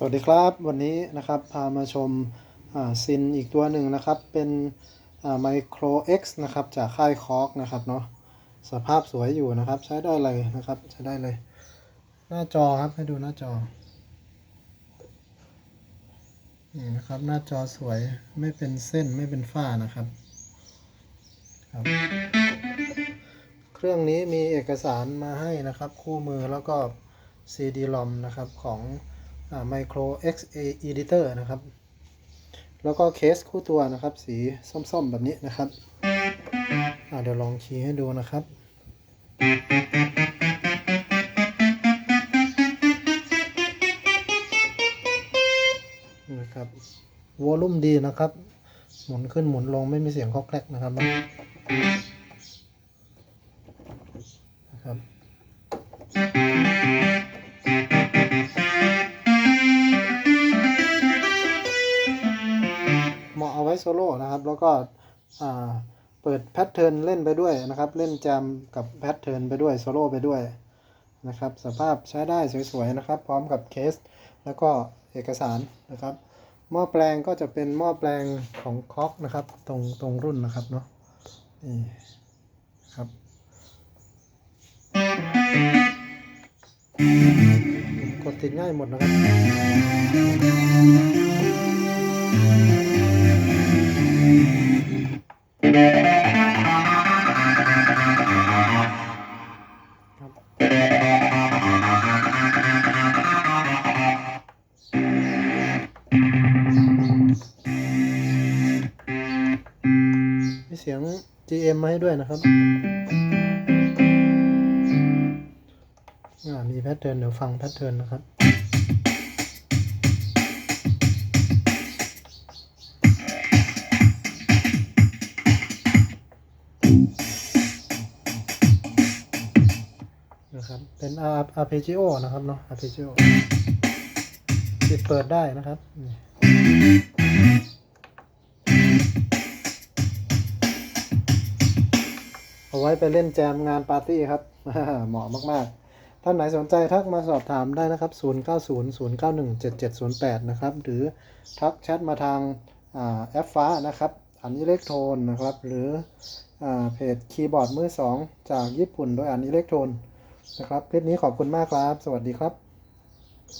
สวัสดีครับวันนี้นะครับพามาชมซินอีกตัวหนึ่งนะครับ เป็นไมโคร X นะครับจากค่ายคอกนะครับเนาะสภาพสวยอยู่นะครับ ใช้ได้เลยนะครับใช้ได้เลย หน้าจอครับให้ดูหน้าจอนี่นะครับหน้าจอสวยไม่เป็นเส้นไม่เป็นฝ้านะครับครับ เครื่องนี้มีเอกสารมาให้นะครับ คู่มือแล้วก็ CD-ROM นะครับของ Micro XA Editor นะครับ แล้วก็เคสคู่ตัวนะครับ สีส้มๆแบบนี้นะครับอ่าเดี๋ยวลองชี้ให้ดูนะครับนะครับวอลลุ่มดีนะครับ หมุนขึ้นหมุนลงไม่มีเสียงคอกแคลกนะครับนะครับ โซโล่นะครับ แล้วก็เปิดแพทเทิร์นเล่นไปด้วยนะครับ เล่นแจมกับแพทเทิร์นไปด้วยโซโล่ไปด้วยนะครับ สภาพใช้ได้สวยๆนะครับ พร้อมกับเคส แล้วก็เอกสารนะครับ หม้อแปลงก็จะเป็นหม้อแปลงของคอกนะครับ ตรงตรงรุ่นนะครับเนาะนี่ครับกดติดง่ายหมดนะครับ GM มาให้ด้วยนะครับมีแพทเทิร์นเดี๋ยวฟังแพทเทิร์นนะครับนะครับเป็น ar- arpeggio นะครับเนาะ arpeggio ปิดเปิดได้นะครับ เอาไว้ไปเล่นแจมงานปาร์ตี้ครับ เหมาะมากๆ ท่านไหนสนใจทักมาสอบถามได้นะครับ 0900917708 นะครับ หรือทักแชทมาทางอแอปฟ้านะครับ อันอิเล็กโทรนนะครับ หรือเพจคีย์บอร์ดมือสองจากญี่ปุ่นโดยอันอิเล็กโทรนนะครับ คลิปนี้ขอบคุณมากครับ สวัสดีครับ